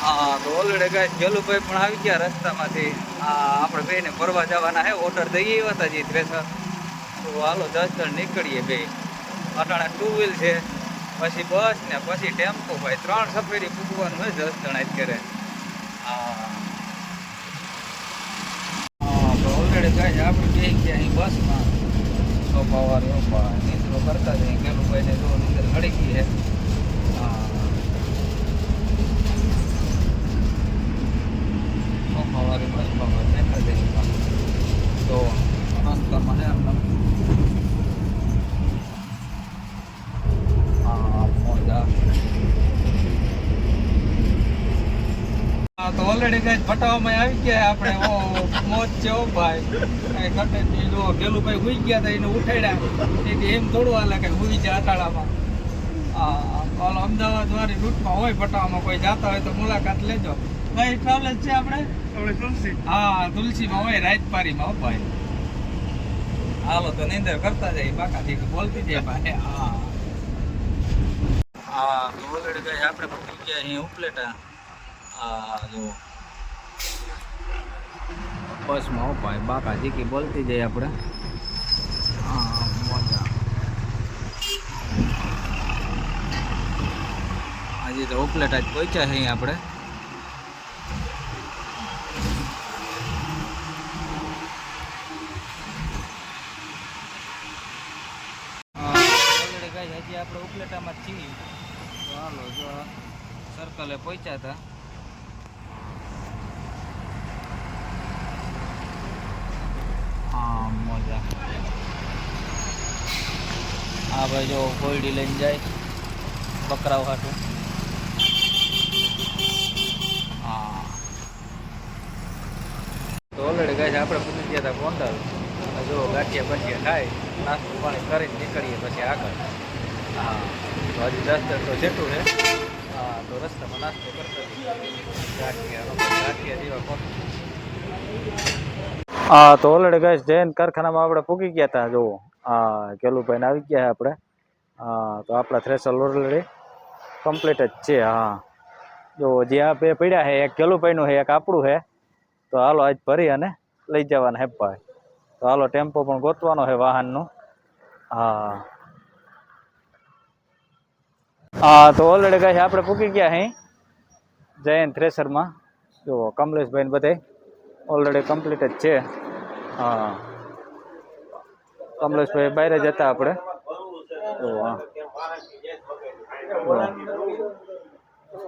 હા તો ઓલરેડી ગાય ગેલુભાઈ પણ આવી ગયા રસ્તામાંથી. આ આપણે બેને ફરવા જવાના હે ઓર્ડર દઈ આવ્યા હતા જે થ્રેસર તો હાલો, દસ નીકળીએ બે. અટાણે ટુ વ્હીલ છે. પછી બસ ને પછી ટેમ્પો ભાઈ, ત્રણ સફેરી પૂગવાનું હોય દસ જણા અત્યારે. હા તો ઓલરેડી ગાય આપણે બે ગયા અહીં બસમાં સોફાવાળી ઓપા નીચરો કરતા જઈએ ગેલુભાઈને જો નીચે હળી ગઈ છે હા બસમાં ભાઈ બેઠા જઈએ તો મોજા. હા, તો ઓલરેડી કઈ ફટાવામાં આવી ગયા આપણે. મોજ છે ઓ ભાઈ. કઈ ઘટે જો ગેલું ભાઈ હુઈ ગયા હતા એને ઉઠાડ્યા. એમ થોડું હાલે કે હુઈ જાય અટાળામાં. અમદાવાદ વાળી રૂટમાં હોય ફટાવામાં કોઈ જાતા હોય તો મુલાકાત લેજો. કઈ ટ્રાવેલ છે આપણે? આપણે તુલસી. હા તુલસીમાં હોય રાજપારીમાં હો ભાઈ. હાલો તો નિંદર કરતા જાય બાકાથી બોલતી જાય ભાઈ હા. હા તો ઓલરેડી કઈ આપણે પકડી ગયા અહીં ઉપલેટા. હા જો. બસમાં હો ભાઈ બાકા જીકી બોલતી જાય આપણે. હા મજા. આજે તો ઉપલેટા જ પહોંચ્યા છે અહીં આપણે. આપણે ઉપલેટામાં છીએ. તો હાલો, જો સર્કલે પહોંચ્યા હતા. હા ભાઈ, જો કોયડી લઈને જાય બકરાઓ હાટું. હા. તો ઓલરેડી ગાય આપણે પૂછી ગયા હતા ગોંડલ. જો ગાંઠિયા બાઠિયા ખાય, નાસ્તો પાણી કરીને નીકળીએ પછી આગળ. હા, તો હજી તો છે. હા હા, તો ઓલરેડી ગઈ જૈન કારખાનામાં આપણે પૂગી ગયા હતા જો હા કેલુભાઈને આવી ગયા આપણે. હા, તો આપણા થ્રેસર ઓલરેડી કમ્પ્લીટ જ છે, હા. જો, જે આ બે પડ્યા છે, એક કેલુભાઈનું છે, એક આપણું છે. તો હાલો, આજ ભરી અને લઈ જવાના હે ભાઈ. તો હાલો, ટેમ્પો પણ ગોતવાનો છે વાહનનું. હા. હા, તો ઓલરેડી ગાય આપણે પૂકી ગયા હે. જયંત થ્રેસરમાં જો કમલેશભાઈને બધે ઓલરેડી કમ્પ્લીટ જ છે. હા. કમલેશભાઈ બહાર જ હતા આપણે.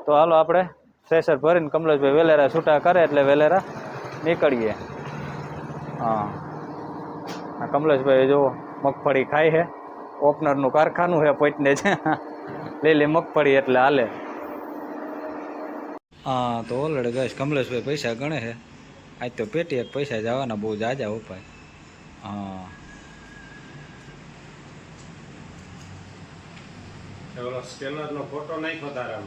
તો હાલો આપણે થ્રેસર ભરીને કમલેશભાઈ વેલેરા છૂટા કરે એટલે વેલેરા નીકળીએ. હા. કમલેશભાઈ જો મગફળી ખાય છે. ઓપનરનું કારખાનું છે, પોઈટને છે લીલી મગફળી એટલે હાલે. હા તો ઓલરેડી ગઈશ કમલેશભાઈ પૈસા ગણે છે. આજ તો પેટી એક પૈસા જવાના બહુ જાજા ઉપાય. હા. ઓલો સ્કેનર ફોટો નાખ્યો તારા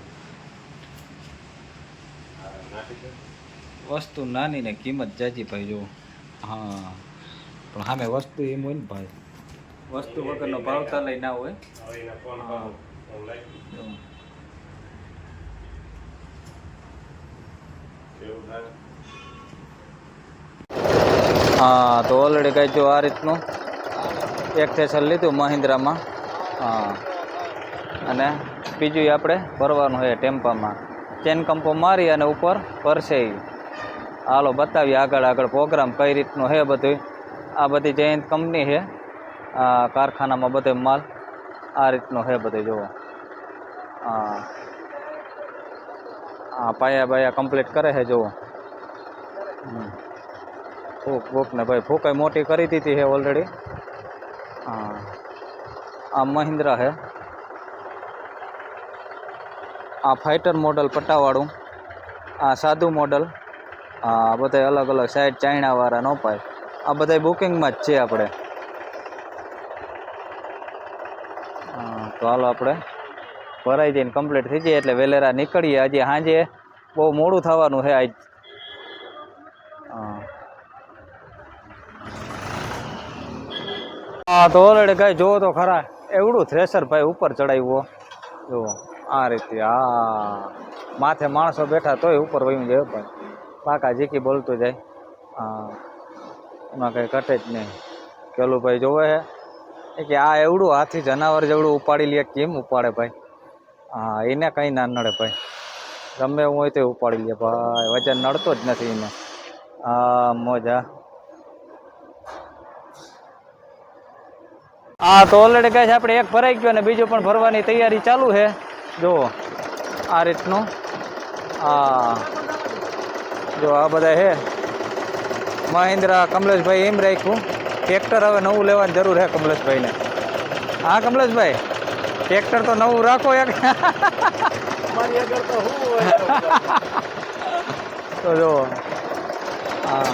વસ્તુ નાની ને કિંમત જાજી ભાઈ જો હા. પણ સામે વસ્તુ એમ હોય ને ભાઈ. વસ્તુ વગરનો ભાવતા લઈ ના હોય. હા. તો ઓલરેડી કઈ જો આ રીતનું. એક થેસર લીધું મહિન્દ્રામાં. હા. અને બીજું આપણે ભરવાનું હોય ટેમ્પામાં. ચેન કંપો મારી અને ઉપર ભરશે. હાલો, બતાવીએ આગળ આગળ પ્રોગ્રામ કઈ રીતનું છે બધું આ બધી જયંત કંપની છે. કારખાનામાં બધો માલ આ રીતનો છે બધું, જુઓ. હા. હા, પાયા બાયા કમ્પ્લીટ કરે છે, જુઓ. ફૂક ફૂક ને ભાઈ ફૂકાઈ મોટી કરી દીધી છે ઓલરેડી હા. આ મહિન્દ્રા છે. આ ફાઇટર મોડલ પટ્ટાવાળું આ સાદું મોડલ આ બધા અલગ અલગ સાઈડ ચાઇનાવાળા ન પાય આ બધા બુકિંગમાં જ છે આપણે. તો હાલો આપણે ભરાઈ જઈને કમ્પ્લીટ થઈ જાય એટલે વેલેરા નીકળીએ. આજે સાંજે બહુ મોડું થવાનું છે આજ. હા. તો ઓલરેડી કઈ જોવો તો ખરા, એવડું થ્રેસર ભાઈ ઉપર ચડાવ્યું જુઓ, આ રીતે, હા. માથે માણસો બેઠા તોય ઉપર વયું જાય ભાઈ. પાકા જીકી બોલતું જાય. હા. એમાં કંઈ ઘટે જ નહીં. પેલું ભાઈ જોવે છે? કે આ એવડું હાથી જનાવર જેવડું ઉપાડી લે, કેમ ઉપાડે ભાઈ? હા, એને કંઈ ના નડે ભાઈ. ગમે એવું હોય તો ઉપાડી લે ભાઈ. વજન નડતો જ નથી એને. હા, મોજા, હા. તો ઓલરેડી કહે છે આપણે એક ભરાઈ ગયો અને બીજું પણ ભરવાની તૈયારી ચાલુ છે. જુઓ, આ રીતનું. હા. જો આ બધા છે. મહિન્દ્રા, કમલેશભાઈ એમ રાખ્યું. ટ્રેક્ટર હવે નવું લેવાની જરૂર છે કમલેશભાઈને. હા કમલેશભાઈ? ટ્રેક્ટર તો નવું રાખો એક. તો જો હા.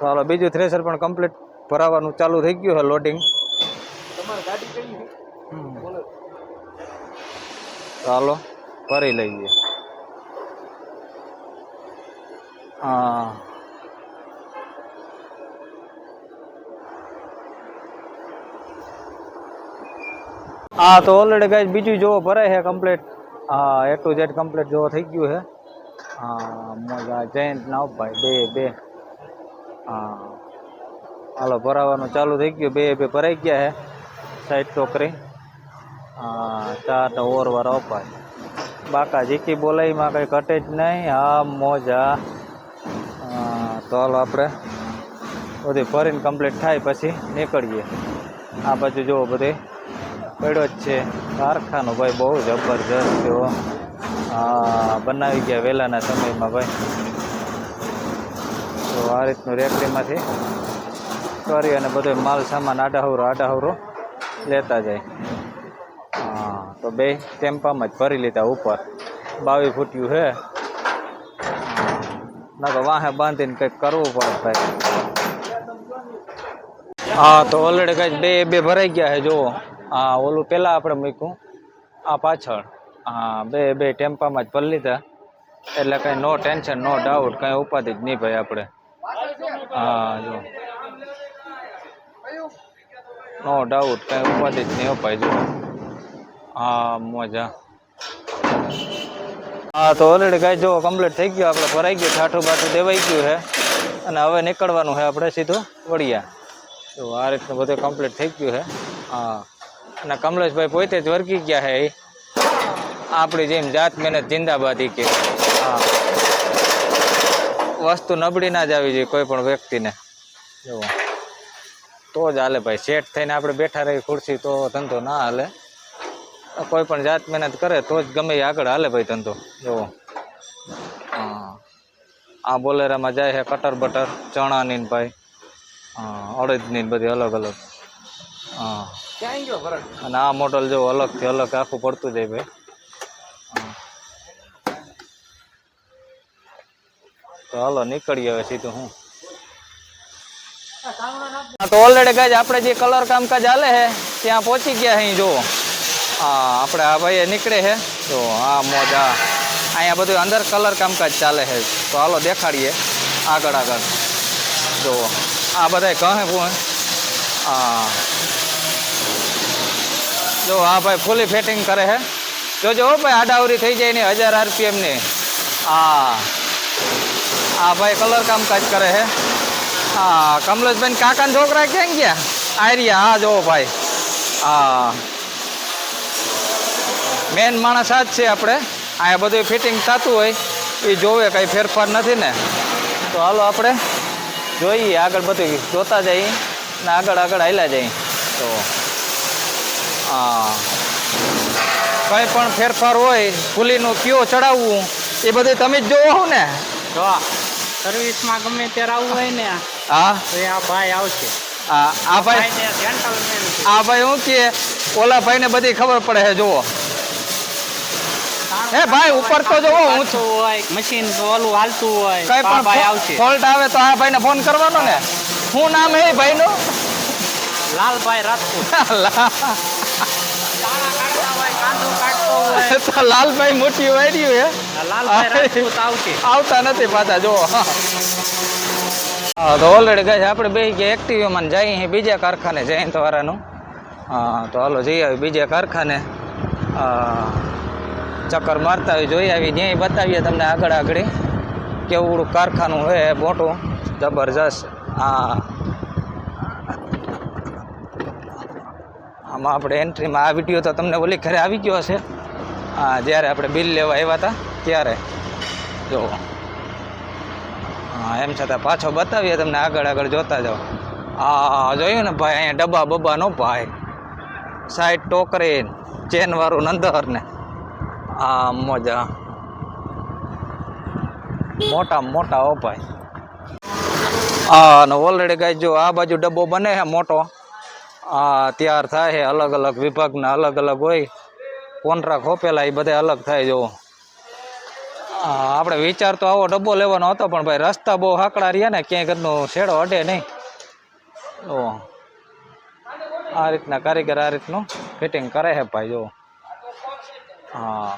ચાલો બીજું થ્રેસર પણ કમ્પ્લીટ ભરાવાનું ચાલુ થઈ ગયું છે? લોડિંગ ચાલો ભરી લઈએ. હા હા તો ઓલરેડી ગાઈસ બીજું જોવો ભરાય છે કમ્પ્લીટ હા એ ટુ ઝેડ કમ્પ્લીટ જોવો થઈ ગયું છે હા મજા જયંત ના ભાઈ બે બે હા હાલો ભરાવાનું ચાલુ થઈ ગયું બે બે ભરાઈ ગયા છે સાઈડ ટોકરી હા ચાર તો ઓર વાર અપાય બાકા જીકી બોલાઈમાં કંઈ ઘટે જ નહીં હા મોજા હા તો હાલો આપણે બધી ફરીને કમ્પ્લીટ થાય પછી નીકળીએ. આ બાજુ જુઓ બધે. પડ્યો જ છે. કારખાનો ભાઈ બહુ જબરજસ્ત હો. બનાવી ગયા વહેલાના સમયમાં ભાઈ. તો આ રીતનું રેકડીમાંથી કરી અને બધો માલ સામાન આડાહવરો આડાહવરો લેતા જાય. હા, તો બે ટેમ્પામાં જ ભરી લીધા ઉપર. બાવી ફૂટ્યું છે. ના તો વાહે બાંધીને કંઈક કરવું પડે ભાઈ. હા, તો ઓલરેડી કઈ બે બે ભરાઈ ગયા છે, જુઓ. હા ઓલું પહેલાં આપણે મૂક્યું, આ પાછળ. હા, બે બે ટેમ્પામાં જ ભરી લીધા. એટલે કંઈ નો ટેન્શન, નો ડાઉટ કંઈ ઉપાધિ જ નહીં ભાઈ આપણે. હા જો નો ડાઉટ કંઈ ઉપાધિ જ નહીં અપાય જો હા, મજા. હા, તો ઓલરેડી કાંઈ જો કમ્પ્લીટ થઈ ગયું, આપણે ભરાઈ ગયું, ઠાઠું બાઠું દેવાઈ ગયું છે. અને હવે નીકળવાનું છે આપણે સીધું વળિયા તો આ રીતનું બધું કમ્પ્લીટ થઈ ગયું છે. હા. અને કમલેશભાઈ પોતે જ વર્ગી ગયા છે એ. આપણી જેમ જાત મહેનત જિંદાબાદી કે. હા. વસ્તુ નબળી ના જ આવી જોઈએ કોઈ પણ વ્યક્તિને. જુઓ તો જ હાલે ભાઈ. સેટ થઈને આપણે બેઠા રહી ખુરશી, તો ધંધો ના હાલે. કોઈ પણ જાત મહેનત કરે તો જ ગમે એ આગળ હાલે ભાઈ ધંધો. જુઓ હા આ બોલેરામાં જાય છે કટર બટર ચણાની ને ભાઈ હા અડદની ને બધી અલગ અલગ. હા અને આ મોડલ જો અલગથી અલગ આખું પડતું જાય ભાઈ. હા. તો હાલો નીકળીએ હવે સીધું હું. હા તો ઓલરેડી ગાજ આપણે જે કલર કામકાજ હાલે છે ત્યાં પહોંચી ગયા અહીં જો હા આપણે આ ભાઈ નીકળે છે તો હા મોજા, અહીંયા બધું અંદર કલર કામકાજ ચાલે છે તો હાલો દેખાડીએ આગળ આગળ. જો, આ બધા કહે પૂછે હા. જો હા ભાઈ ફૂલી ફિટિંગ કરે છે જોજો હો ભાઈ, આડાવરી થઈ જાય ને હજાર આરપીએમની હા. હા ભાઈ કલર કામકાજ કરે છે હા, કમલેશભાઈ કાકાના છોકરા ક્યાં ગયા? આર્યા, હા, જો ભાઈ. હા. મેન માણસ આ જ છે આપણે. અહીંયા બધું ફિટિંગ થતું હોય એ જોવે કંઈ ફેરફાર નથી ને. તો હાલો આપણે જોઈએ આગળ બધું જોતા જઈએ ને આગળ આગળ હાલ્યા જઈએ. તો હા. કંઈ પણ ફેરફાર હોય ફૂલીનું કયો ચડાવવું એ બધું તમે જ જોવો હો ને. જો સર્વિસમાં ગમે ત્યારે આવવું હોય ને હા? તો આ ભાઈ આવશે. આ આ ભાઈ. આ ભાઈ શું કે ઓલા ભાઈને બધી ખબર પડે છે જુઓ. હે ભાઈ ઉપર તો જો હું છું. હોય મશીન ઓલું હાલતું હોય. કઈ પણ ભાઈ આવશે. ફોલ્ટ આવે તો આ ભાઈને ફોન કરવાનો ને. શું નામ હે ભાઈનું? લાલભાઈ રાજપૂત. તો લાલભાઈ મોટી વાડ્યું હે? લાલભાઈ રાજપૂત આવશે. આવતા નથી પાછા જો હા. તો ઓલરેડી ગઈ આપણે બે કે એક્ટિવામાં જઈએ બીજા કારખાને જયંત વાળાનું હા તો હાલો જઈ આવી બીજા કારખાને. હા, ચક્કર મારતા હોય, જોઈ આવી ન્યાય બતાવીએ તમને આગળ આગળ કેવું કારખાનું છે મોટું, જબરજસ્ત. હા આમાં આપણે એન્ટ્રીમાં આ વીડિયો તો તમને ઓલી ઘરે આવી ગયો હશે. હા જ્યારે આપણે બિલ લેવા આવ્યા હતા, ત્યારે. જો. હા, એમ છતાં પાછો બતાવીએ તમને આગળ આગળ જોતા જાઓ. હા જોયું ને ભાઈ, અહીંયા ડબ્બા બબ્બા નો ભાઈ. સાઈડ ટોકરી ચેનવાળું નંદર ને આ મજા મોટા મોટા ઓ ભાઈ હા ને ઓલરેડી ગાય જો આ બાજુ ડબ્બો બને છે મોટો, આ તૈયાર થાય છે અલગ અલગ વિભાગના, અલગ અલગ હોય. કોન્ટ્રાક્ટ હોપેલા એ બધા અલગ થાય જો. હા આપણે વિચાર તો આવો ડબ્બો લેવાનો હતો, પણ ભાઈ રસ્તા બહુ હાકડા રહ્યા ને, ક્યાંય ઘરનું શેડો અડે નહીં. ઓ આ રીતના કારીગર આ રીતનું ફિટિંગ કરે છે ભાઈ જો. હા.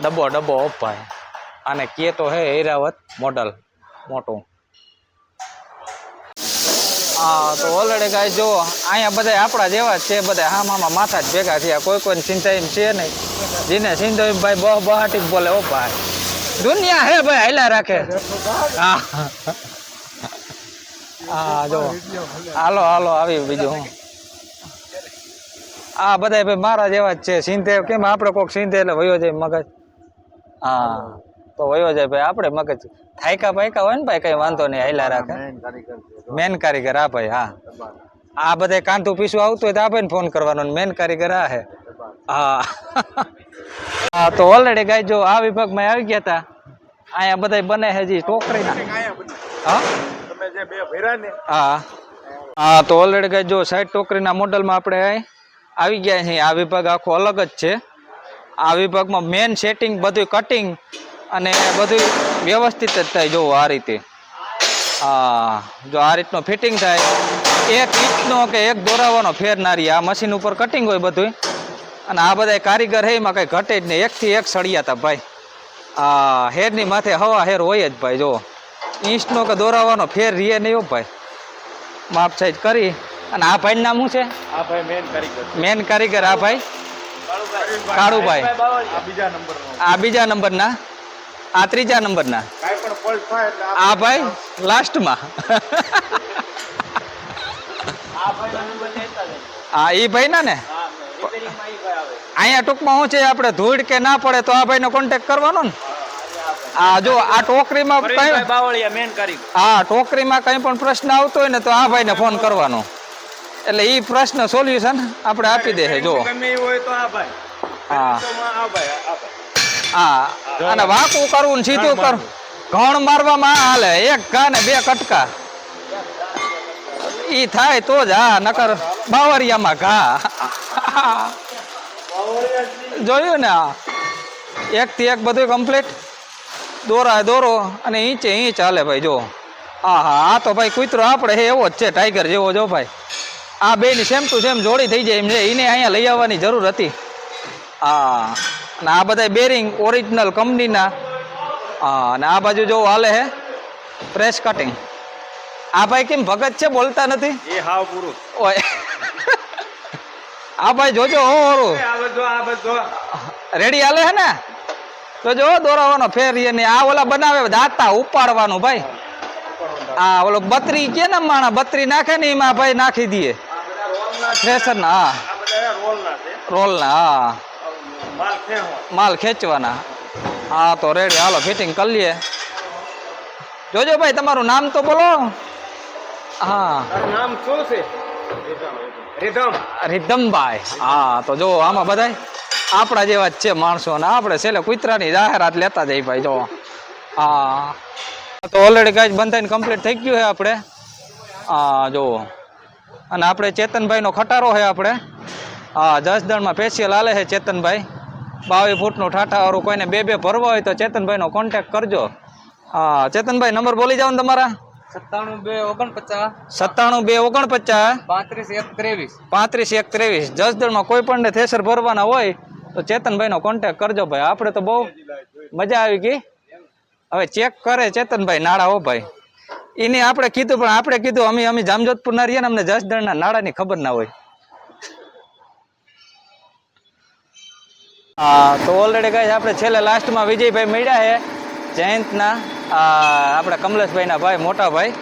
ડબ્બો ડબ્બો ભાઈ આને કે તો હે હીરાવત મોડલ, મોટું. હા, તો ઓલરેડી ગાય જો અહીંયા બધા આપણા જેવા જ છે બધા હા મામા માથા જ ભેગા થયા, કોઈ કોઈ ચિંતા છે નહીં. જેને સિંધો ભાઈ બહ બહાટી બોલે, ઓ ભાઈ. દુનિયા હે ભાઈ, હાલ્યા રાખે. હા. હા જો હાલો હાલો, આવી બીજું હું. આ બધા ભાઈ મારા જેવા જ છે. સિંધે કેમ આપણે કોક સિંધે એટલે વયો જાય મગજ. હા. તો વયો જાય ભાઈ આપણે મગજ. થાયકા પાયકા હોય ને ભાઈ કઈ વાંધો નહીં હાલ્યા રાખે. મેન કારીગર આ ભાઈ હા. આ બધા કાંતું પીસું આવતું હોય તો આ ભાઈને ફોન કરવાનો મેન કારીગર આ હે. હા. હા તો ઓલરેડી ગાય જો આ વિભાગમાં આવી ગયા હતા અહીંયા બધા બને છે હજી ટોકરી હા? તમે જે બે ભર્યા ને. હા. હા તો ઓલરેડી ગાય જો સાઈડ ટોકરીના મોડલમાં આપણે અહીં આવી ગયા છે. આ વિભાગ આખો અલગ જ છે. આ વિભાગમાં મેન સેટિંગ બધું કટિંગ અને બધું વ્યવસ્થિત જ થાય. જોવો આ રીતે. હા, જો આ રીતનું ફિટિંગ થાય. એક ઇંચનો કે એક દોરાવાનો ફેર ના રહે. આ મશીન ઉપર કટિંગ હોય બધું અને આ બધા કારીગર હે એમાં કંઈ ઘટે જ નહીં. એકથી એક સળિયા હતા ભાઈ. આ હેરની માથે હવા હેર હોય જ ભાઈ, જો. ઇંચનો કે દોરાવાનો ફેર રીએ નહીં હો ભાઈ. માપ સાઈઝ કરી. અને આ ભાઈ નામ શું છે? આ ભાઈ મેન કારીગર મેન કારીગર આ ભાઈ? કાળુભાઈ. આ બીજા નંબર નો આ બીજા નંબરના? આ ત્રીજા નંબરના? કાંઈ પણ ફોલ્ટ થાય એટલે આ ભાઈ લાસ્ટમાં. હા એ ભાઈ ના ને? અહીંયા ટૂંકમાં શું છે આપણે ધૂળ કે ના પડે તો આ ભાઈનો કોન્ટેક્ટ કરવાનો ને? આ જો આ ટોકરીમાં કઈ બાવળિયા મેન કારીગર. હા ટોકરીમાં કઈ પણ પ્રશ્ન આવતો હોય ને તો આ ભાઈને ફોન કરવાનો. એટલે એ પ્રશ્ન સોલ્યુશન આપણે આપી દે છે જો હા. હા અને વાંકું કરવું ને સીધું કરવું ઘણ મારવામાં હાલે એક ઘા ને બે કટકા. ઈ થાય તો જ હા નકર બાવરિયામાં ઘા. જોયું ને આ? એક થી એક બધું કમ્પ્લીટ દોરા દોરો અને ઈંચે ઈંચ હાલે ભાઈ જો હા હા આ તો ભાઈ કૂતરો આપણે હે એવો જ છે ટાઈગર જેવો જો ભાઈ. આ બેની સેમ ટુ સેમ જોડી થઈ જાય એમ છે. એને અહીંયા લઈ આવવાની જરૂર હતી. હા અને આ બધા બેરિંગ ઓરિજિનલ કંપનીના હા અને આ બાજુ જો હાલે હે પ્રેસ કટિંગ આ ભાઈ કેમ ભગત છે બોલતા નથી? એ હાવ પૂરું. ઓય. આ ભાઈ જોજો હો હોરું. રેડી હાલે હે ને? તો જો દોરાવાનો ફેર ને આ ઓલા બનાવે દાતા ઉપાડવાનું ભાઈ. આ ઓલો બત્રી કે ને માણા બત્રી નાખે ને એમાં ભાઈ નાખી દઈએ. થ્રેસર ના. હા આ બધા રોલ ના છે. રોલ ના હા. માલ ખેંચવાના. હા તો રેડી હાલો ફિટિંગ કરી લઈએ. જોજો ભાઈ તમારું નામ તો બોલો. હા. નામ શું છે? રીધમ રિધમભાઈ. હા તો જો આમાં બધા આપણા જેવા જ છે માણસો ને. આપણે છેલ્લે કૂતરાની જાહેરાત લેતા જઈ ભાઈ જો. હા. તો ઓલરેડી ગાય બંધાઈને કમ્પ્લીટ થઈ ગયું છે આપણે. હા જો. અને આપણે ચેતનભાઈનો ખટારો છે આપણે. હા જસદણમાં ફેશિયલ હાલે છે ચેતનભાઈ. બાવીસ ફૂટનું ઠાઠાવાળું કોઈને બે બે ભરવા હોય તો ચેતનભાઈનો કોન્ટેક કરજો. હા ચેતનભાઈ નંબર બોલી જાઓ ને તમારા. સત્તાણું બે ઓગણપચાસ. સત્તાણું બે ઓગણપચાસ. પાંત્રીસ એક ત્રેવીસ. પાંત્રીસ એક ત્રેવીસ. જસદણમાં કોઈ પણ થેસર ભરવાના હોય તો ચેતનભાઈનો કોન્ટેક કરજો ભાઈ. આપણે તો બહુ મજા આવી ગઈ. હવે ચેક કરે ચેતનભાઈ નાળા હો ભાઈ. એને આપણે કીધું, પણ આપણે કીધું, અમે અમે જામજોધપુરના રહીએ ને અમને જસદણના નાળાની ખબર ના હોય. હા તો ઓલરેડી ગાઈસ આપણે છેલ્લે લાસ્ટમાં વિજયભાઈ મળ્યા છે, જયંતના આપણા કમલેશભાઈના ભાઈ, મોટા ભાઈ.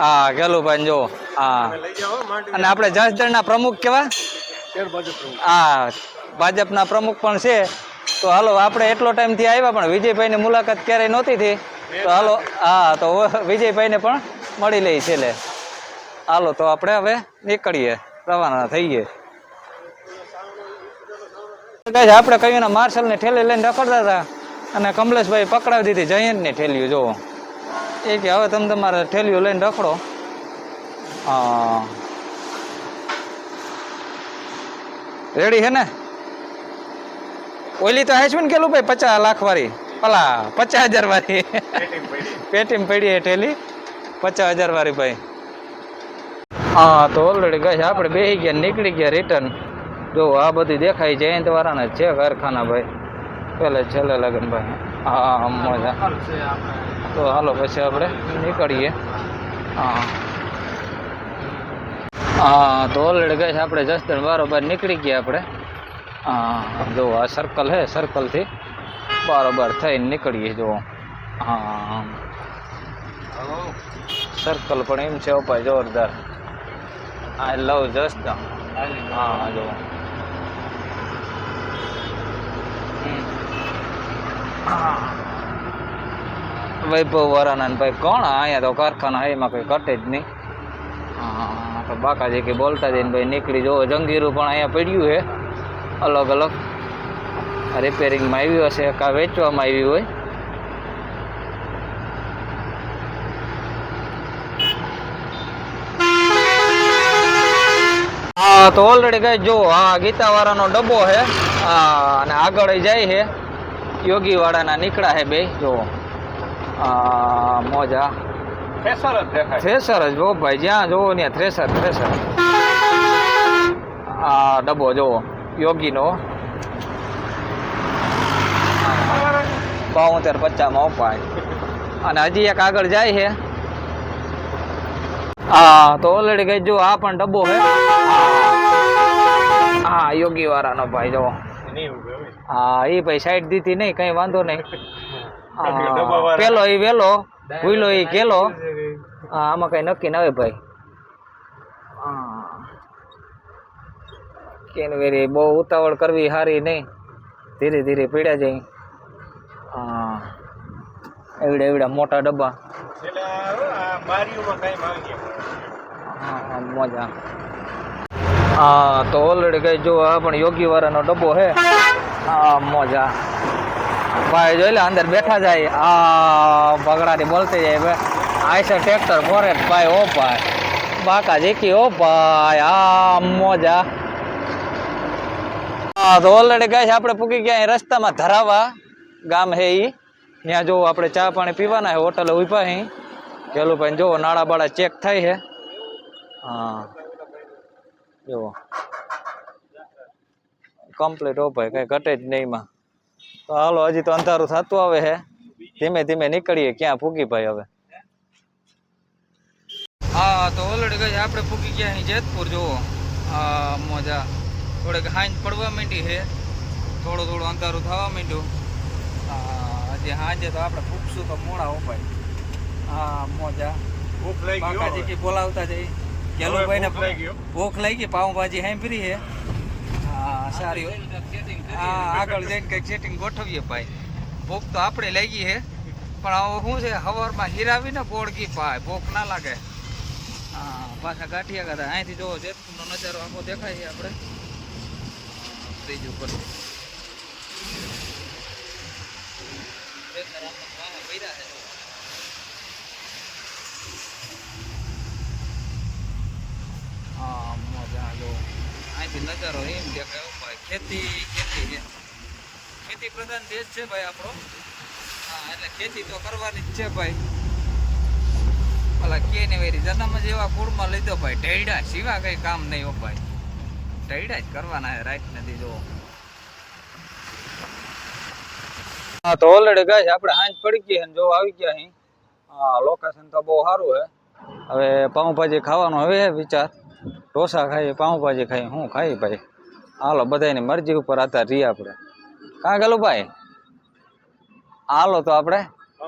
હા ગેલુભાઈ જો હા અને આપણે જસદણના પ્રમુખ કેવા? હા ભાજપના પ્રમુખ પણ છે. તો હાલો, આપણે એટલો ટાઈમથી આવ્યા, પણ વિજયભાઈની મુલાકાત ક્યારેય નહોતી થઈ. તો હાલો, હા, તો વિજયભાઈને પણ મળી લઈ છેલ્લે. હાલો, તો આપણે હવે નીકળીએ, રવાના થઈએ. આપણે કહ્યું ને, માર્શલને ઠેલી લઈને રખડતા હતા અને કમલેશભાઈ પકડાવી દીધી જયંતની ઠેલીઓ જો એ કે, હવે તમે તમારે ઠેલ્યું લઈને રખડો. હા. રેડી છે ને? ઓલી તો હાઈસવીન કેલું ભાઈ, પચાસ લાખ વાળી પલા પચાસ હજાર વાળી. પેટી પડી. પેટીમ પડી એ ઠેલી પચાસ હજાર વાળી ભાઈ. હા તો ઓલરેડી ગઈ આપણે બેસી ગયા નીકળી ગયા રિટર્ન જો આ બધી દેખાય જયંત વાળાને જ છે કારખાના ભાઈ. પેલે છેલ્લે લગન ભાઈ. હા મજા. તો હાલો પછી આપણે નીકળીએ. હા. હા તો ઓલરેડી ગઈ આપણે જસદણ બારોબાર નીકળી ગયા આપણે. હા જો આ સર્કલ હે સર્કલથી બારોબાર થઈને નીકળીએ જો. હા. સર્કલ પણ એમ છે ઉપાય જોરદાર. આઈ લવ જસ્ટ હા જો. વૈભવ વરાના ભાઈ કોણ? અહીંયા તો કારખાના એમાં કઈ કટે જ નહીં. હા તો બાકાજી કે બોલતા જઈને ભાઈ નીકળી જો. જંગીરું પણ અહીંયા પડ્યું છે. અલગ અલગ. રિપેરિંગમાં આવ્યું હશે કાં વેચવામાં આવ્યું હોય? હા તો ઓલરેડી ગઈ જો આ ગીતાવાળાનો ડબ્બો છે હા અને આગળ જાય છે. યોગીવાળાના નીકળ્યા છે બે જો. મોજા. ફેસર જ દેખાય. થ્રેસર જ જો ભાઈ જ્યાં જોવો ત્યાં થ્રેસર થ્રેસર આ ડબ્બો જોવો યોગીનો. બાવતેર પચાસમાં અપાય અને હજી એક આગળ જાય છે. હા, તો ઓલરેડી ગઈ જો આ પણ ડબ્બો હે હા યોગી વાળાનો ભાઈ જો નહીં ઉભે હવે. હા, એ ભાઈ સાઈડ દીધી નહીં, કઈ વાંધો નહીં. પેલો એ વેલો, ભૂલો એ કેલો હા, આમાં કઈ નક્કી ના હોય ભાઈ. હા. કેનવેરી બહુ ઉતાવળ કરવી સારી નહીં. ધીરે ધીરે પીડ્યા જાય. એવડા એવડા મોટા ડબ્બા. હા મજા. હા તો ઓલરેડી કઈ જો આ પણ યોગી વાળાનો ડબ્બો હે. હા મજા. ભાઈ જોઈ લે અંદર બેઠા જાય. આ બગડાની બોલતી જાય ભાઈ. આઈસર ટ્રેક્ટર ફોરે ભાઈ ઓ ભાઈ. બાકા જેકી ઓ ભાઈ આ મોજા. હા તો ઓલરેડી ગાય આપણે પૂકી ગયા રસ્તામાં ધરાવા. ગામ હે ઈ. ત્યાં જો આપણે ચા પાણી પીવાના હે, હોટલે ઊભા હે. પેલું ભાઈ, જો નાળા બાળા ચેક થાય છે હા. જુઓ કમ્પ્લીટ ઓ ભાઈ, કઈ ઘટે જ નહીં એમાં. તો હાલો, હજી તો અંધારું થતું આવે છે ધીમે ધીમે નીકળીએ, ક્યાં પૂગી ભાઈ હવે? હા, તો ઓલરેડી ગઈ, આપણે પૂગી ગયા અહીં જેતપુર, જુઓ. હા, મોજા. થોડીક હાંજ પડવા માંડી છે થોડું થોડું અંધારું થવા માંડ્યું. હા. હજી સાંજે તો આપણે પૂગશું તો મોડા ઉપાય હા મોજા. ભૂખ લઈ ગયો બાકાજી કે બોલાવતા જઈ ગેલુભાઈને ભૂખ લાગી ગઈ ભૂખ લાગી પાઉંભાજી સાંભળી છે હા સારી હા. આગળ જઈને કંઈક સેટિંગ ગોઠવીએ ભાઈ. ભૂખ તો આપણે લઈ ગઈ હે. પણ હવે શું છે હવારમાં હીરાવીને ગોળગી પાય. ભૂખ ના લાગે. હા પાછા ગાંઠિયા ગાતા અહીંથી જોવો જેતપુરનો નજારો આખો દેખાય છે આપણે. ત્રીજું પર હા મજા જો અહીંથી નજારો એમ દેખાય ભાઈ ખેતી ખેતી છે ખેતી પ્રધાન દેશ છે ભાઈ આપણો હા એટલે ખેતી તો કરવાની જ છે ભાઈ ઓલા કે ને વેરી જન્મ જ એવા કુળમાં લીધો ભાઈ ઢેડા સિવા કઈ કામ નહીં હો ભાઈ ઢેડા જ કરવાના છે રાઈટ નથી જો હા તો ઓલરેડી ગાય આપણે હાંજ પડી ગઈ જો આવી ગયા અહીં હા લોકેશન તો બહુ સારું છે. હવે પાઉંભાજી ખાવાનો હવે વિચાર. ઢોસા ખાઈએ પાઉંભાજી ખાઈએ હું ખાઈ ભાઈ? હાલો બધાની મરજી ઉપર આધાર રહીએ આપણે. કાં ગયેલું ભાઈ? હાલો તો આપણે. હો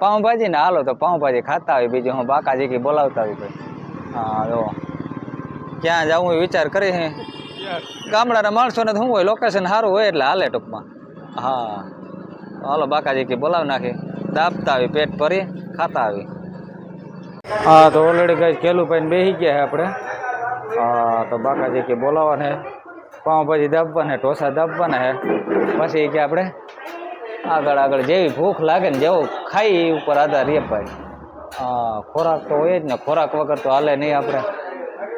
પાઉંભાજી ને હાલો તો પાઉંભાજી ખાતા હોય બીજું હું બાકાજી કે બોલાવતા હોય ભાઈ. હા જો. ક્યાં જવું એ વિચાર કરી હે. ગામડાના માણસોને તો શું હોય લોકેશન સારું હોય એટલે હાલે ટૂંકમાં. હા. હાલો બાકાજી કે બોલાવી નાખી. દાબતા આવી પેટ ભરી ખાતા આવી હા, તો ઓલરેડી કઈ કેલું પાઈને બેસી ગયા આપણે. હા, તો બાકાજી કે બોલાવવાને પાઉંભાજી દાબવાને, ઢોસા દાબવાના હે. પછી કે આપણે આગળ આગળ જેવી ભૂખ લાગે ને જેવું ખાઈ એ ઉપર આધાર રે ભાઈ હા, ખોરાક તો હોય જ ને, ખોરાક વગર તો હાલે નહીં આપણે.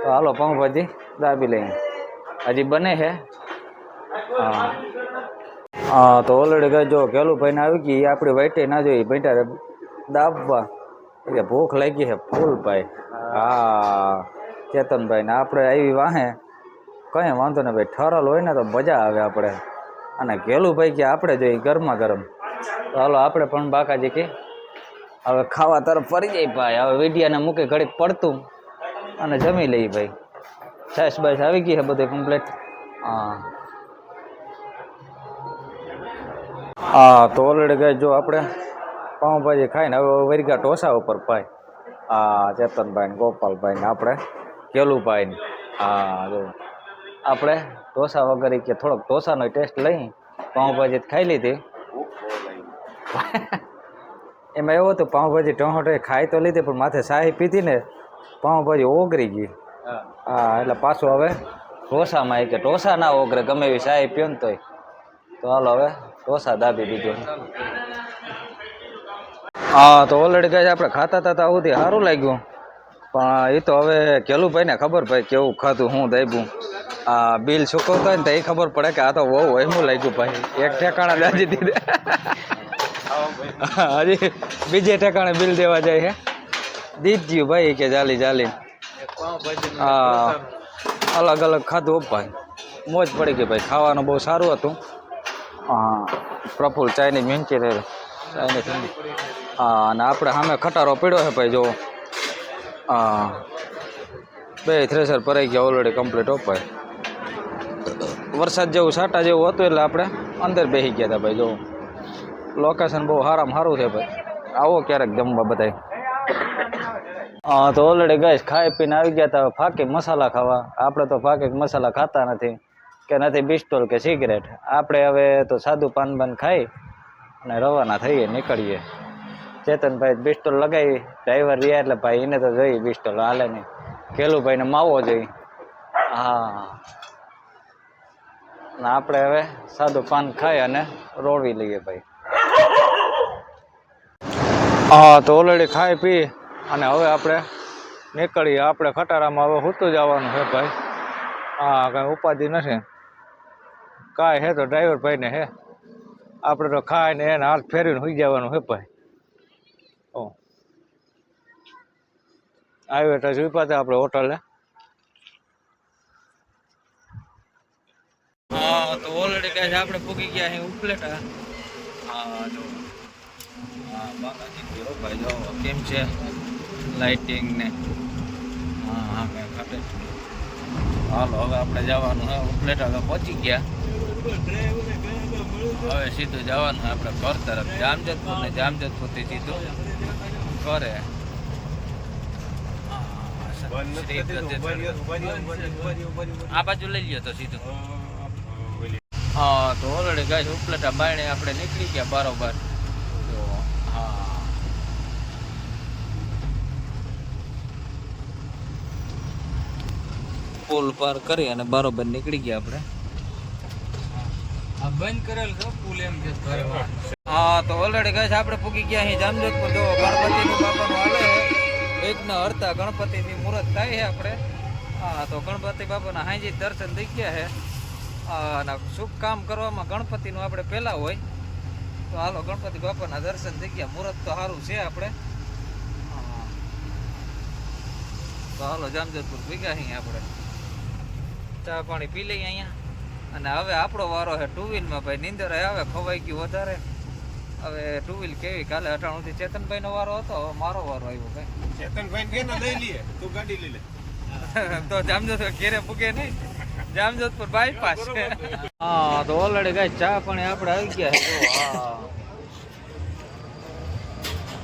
તો હાલો પાઉંભાજી દાબી લઈએ હજી બને છે હા. હા, તો ઓલરેડી કઈ જો કેલુભાઈને આવી ગઈ, એ આપણી વાઈટે ના જોઈ બેટા દાબવા. એટલે ભૂખ લાગી છે ફૂલ ભાઈ. હા ચેતનભાઈ ને આપણે આવી વાહે. કંઈ વાંધો ને ભાઈ, ઠરલ હોય ને તો મજા આવે આપણે. અને ગેલુભાઈ કે આપણે જોઈએ ગરમા ગરમ. તો હાલો, આપણે પણ બાકાજી કે. હવે ખાવા તરફ ફરી જાય ભાઈ. હવે વીડિયાને મૂકે ઘડીક પડતું. અને જમી લઈએ ભાઈ. છાશ બાશ આવી ગઈ છે બધું કમ્પ્લેટ હા. હા, તો ઓલરેડી ગઈ જો આપણે પાઉંભાજી ખાઈને હવે વરિગા ઢોસા ઉપર ભાઈ. હા, ચેતનભાઈ ને ગોપાલભાઈ ને આપણે કેલુભાઈ ને. હા, જો. આપણે ઢોસા વગર કે થોડોક ઢોસાનો ટેસ્ટ લઈ પાઉંભાજી ખાઈ લીધી. એમાં એવું હતું પાઉંભાજી ટહોટે ખાઈ તો લીધી, પણ માથે શાહી પીધી ને પાઉંભાજી ઓગરી ગઈ. હા, એટલે પાછું હવે ઢોસામાં કે ઢોસા ના ઓગરે, ગમે એવી શાહી પીઓ ને તોય. તો હાલો હવે ઢોસા દાબી દીધો હા, તો ઓલરેડી કહે આપણે ખાતા હતા તો આવું સારું લાગ્યું. પણ એ તો હવે કેલું ભાઈ ને ખબર ભાઈ કેવું ખાધું હું દાબ્યું આ બિલ ચૂકવતા હોય ને તો એ ખબર પડે કે આ તો બહુ વહેમું લાગ્યું ભાઈ. એક ઠેકાણા દાજી દીધે. હજી બીજે ઠેકાણે બિલ દેવા જાય હે. દીધ્યું ભાઈ કે ચાલી ચાલી. હા, અલગ અલગ ખાધું ભાઈ. મોજ પડી ગઈ ભાઈ, ખાવાનું બહુ સારું હતું. પ્રફુલ ચાઇનીઝ મેંચી રહે ચાઇનીઝ હા, અને આપણે સામે ખટારો પીડ્યો છે ભાઈ, જો. હા. બે થ્રેસર ભરાઈ ગયા ઓલરેડી કમ્પ્લીટ હો ભાઈ. વરસાદ જેવું સાટા જેવું હતું એટલે આપણે અંદર બેસી ગયા હતા ભાઈ, જો. લોકેશન બહુ સારામાં સારું છે ભાઈ. આવો ક્યારેક જમવા બધાય. હા, તો ઓલરેડી ગઈ ખાઈ પીને આવી ગયા હતા, ફાકી મસાલા ખાવા. આપણે તો ફાકી મસાલા ખાતા નથી. કે નથી બિસ્ટોલ કે સિગરેટ. આપણે હવે તો સાદું પાન બાન ખાઈ અને રવાના થઈએ, નીકળીએ. ચેતનભાઈ બિસ્ટોલ લગાવી ડ્રાઈવર રહ્યા એટલે ભાઈ એને તો જોઈએ બિસ્ટોલ હાલે નહીં. કેલુભાઈને માવો જોઈએ હા. આપણે હવે સાદું પાન ખાઈ અને રોડવી લઈએ ભાઈ. હા, તો ઓલરેડી ખાઈ પી અને હવે આપણે નીકળીએ. આપણે ખટારામાં હવે હોતું જવાનું છે ભાઈ. હા, કાંઈ ઉપાધિ નથી. કાંઈ હે તો ડ્રાઈવર ભાઈને હે. આપણે તો ખાઈને એને હાથ ફેરવીને હોઈ જવાનું છે ભાઈ. ઓ આવ્યો તો જોઈ પાછા આપણે હોટલે હા, તો ઓલરેડી કહે છે આપણે પૂકી ગયા અહીં ઉપલેટા. હા, જો. હા, બાકાજી ભાઈ, જો, કેમ છે લાઇટિંગ ને? હા હા, કંઈ ઘટે હાલો, હવે આપણે જવાનું હે ઉપલેટા તો પહોંચી ગયા. હવે સીધું જવાનું આપણે ઘર તરફ. જામજતપુર ને જામજતપુરથી સીધું ઘરે. આ બાજુ લઈ લ્યો તો સીધું. હા તો ઓલરેડી ગાય ઉપલેટા બાયણે આપણે નીકળી ગયા બરોબર. તો હા. પુલ પાર કરી અને બરોબર નીકળી ગયા આપણે. બંધ કરેલ છે પુલ એમ કે હા, તો ઓલરેડી ગઈ આપણે પૂકી ગયા અહીં જામજોધપુર. જો, ગણપતિનું બાપાનું હાલે વિઘ્ન હરતા ગણપતિની મુહૂર્ત થાય છે આપણે. હા, તો ગણપતિ બાપાના હાજી દર્શન થઈ ગયા છે અને શુભ કામ કરવામાં ગણપતિનું આપણે પહેલા હોય. તો હાલો, ગણપતિ બાપાના દર્શન થઈ ગયા. મુહૂર્ત તો સારું છે આપણે. તો હાલો, જામજોધપુર ભેગા અહીં આપણે. ચા પાણી પી લઈએ અહીંયા. અને હવે આપણો વારો છે ટુ વ્હીલમાં ભાઈ નીંદર આવે ખવાઈ ગયું વધારે. હવે ટુ વ્હીલ કેવી? કાલે અટાણુંથી ચેતનભાઈનો વારો હતો હવે મારો વારો આવ્યો ભાઈ. ચેતનભાઈ કે ને લઈ લઈએ તું ગાડી લઈ લે. તો જામજોધપુર ઘેરે પૂગે નહીં. જામજોધપુર બાયપાસ હા તો ઓલરેડી ગાય ચા પાણી આપણે આવી ગયા છે. હા.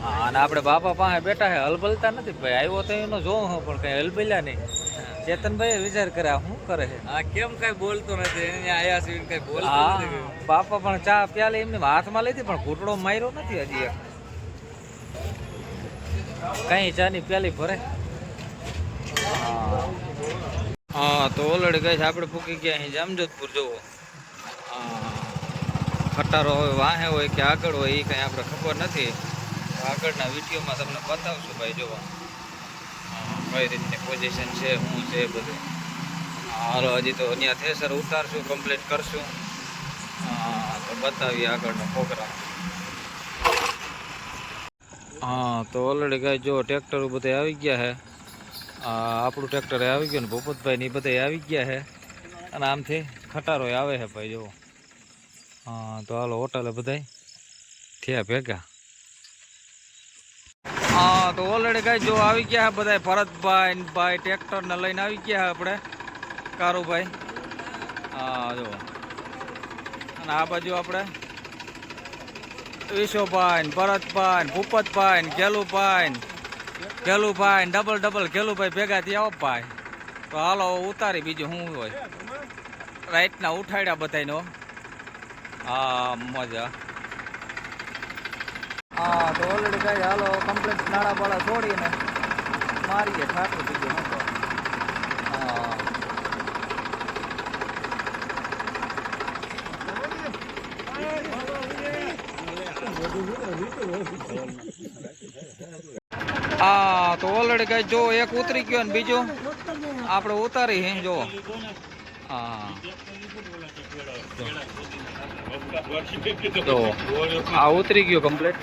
હા અને આપણે બાપા પાસે બેઠા છે હલબલતા નથી. ભાઈ આવ્યો તો એનો જોઉં હું પણ કઈ હલબલ્યા નહીં. ચેતનભાઈ વિચાર કર્યા શું કરે છે? આ કેમ કઈ બોલતો નથી? એને આયા છે કઈ બોલતો નથી બાપા પણ ચા પ્યાલે એમને હાથમાં લીધી પણ ઘૂંટડો માર્યો નથી હજી એક. કઈ ચાની પ્યાલી ભરે? હા. તો ઓલરેડી ગઈ આપણે ફૂકી ગયા અહીં જામજોધપુર જોવો હા. ખટારો હોય વાહે હોય કે આગળ હોય એ કઈ આપણે ખબર નથી. આગળના વિડીયોમાં તમને બતાવશું ભાઈ જોવા કઈ રીતની પોઝિશન છે શું છે બધું. હાલો, હજી તો અહીંયા થેસર ઉતારશું કમ્પ્લીટ કરશું. તો બતાવીએ આગળનો પ્રોગ્રામ હા, તો ઓલરેડી ગાય, જો ટ્રેક્ટરો બધા આવી ગયા છે આપણું ટ્રેક્ટર આવી ગયું ને, ભૂપતભાઈ ને બધા આવી ગયા છે અને આમથી ખટારો આવે છે ભાઈ, જો. હા, તો હાલો હોટલે બધા થયા ભેગા. હા, તો ઓલરેડી કઈ જો આવી ગયા બધા ભરતભાઈ ભાઈ ભાઈ ટ્રેક્ટરને લઈને આવી ગયા આપણે. કારુભાઈ. હા જો અને આ બાજુ આપણે વિશ્વભાઈ ભરતભાઈ ભૂપતભાઈ ને ગેલુભાઈ ગેલુભાઈ ડબલ ડબલ ગેલુભાઈ ભેગા થયા ભાઈ. તો હાલો, ઉતારી બીજું શું હોય. રાઈટના ઉઠાડ્યા બધાનો હા, મજા. હા, તો ઓલરેડી કઈ હાલો કમ્પ્લેટ નાળા બાળા છોડીને મારીએ ઠાઠું થઈ ગયો તો હા. હા, તો ઓલરેડી કઈ જો એક ઉતરી ગયો ને બીજો આપણે ઉતારી હે, જો. હા. આ ઉતરી ગયો કમ્પ્લીટ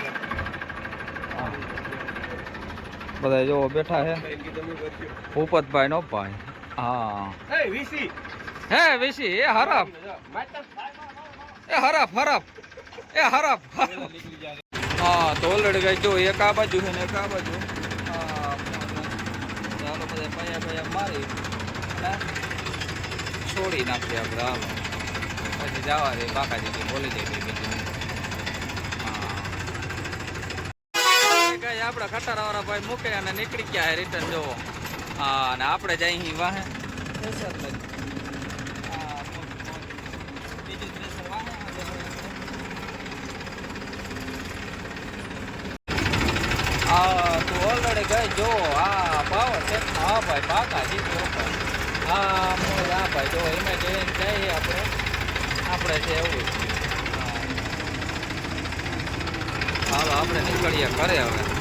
બધા જો બેઠા છે. ભૂપતભાઈ નો ભાઈ. હા. હે વિસી એ હરફ. એ હરફ હરફ. એ હરફ. હા તો ઓલરેડી ગઈ જો એક આ બાજુ છે ને એક આ બાજુ. ચાલો બધા પૈયા પૈયા મારી. છોડી નાખીએ આપણે હાલો. પછી જવા દે બાકાજી બોલી દે આપણા ખટારાવાળા ભાઈ મૂકે અને નીકળી ગયા હે રિટર્ન જોવો હા અને આપણે જ અહીં વાહે તું ઓલરેડી ગઈ જો આ પાવર સેટ હા ભાઈ પાકા જીતી હા હા ભાઈ જો એમાં જઈને જઈએ આપણે. આપણે છે એવું. હા. હાલો આપણે નીકળીએ ઘરે હવે.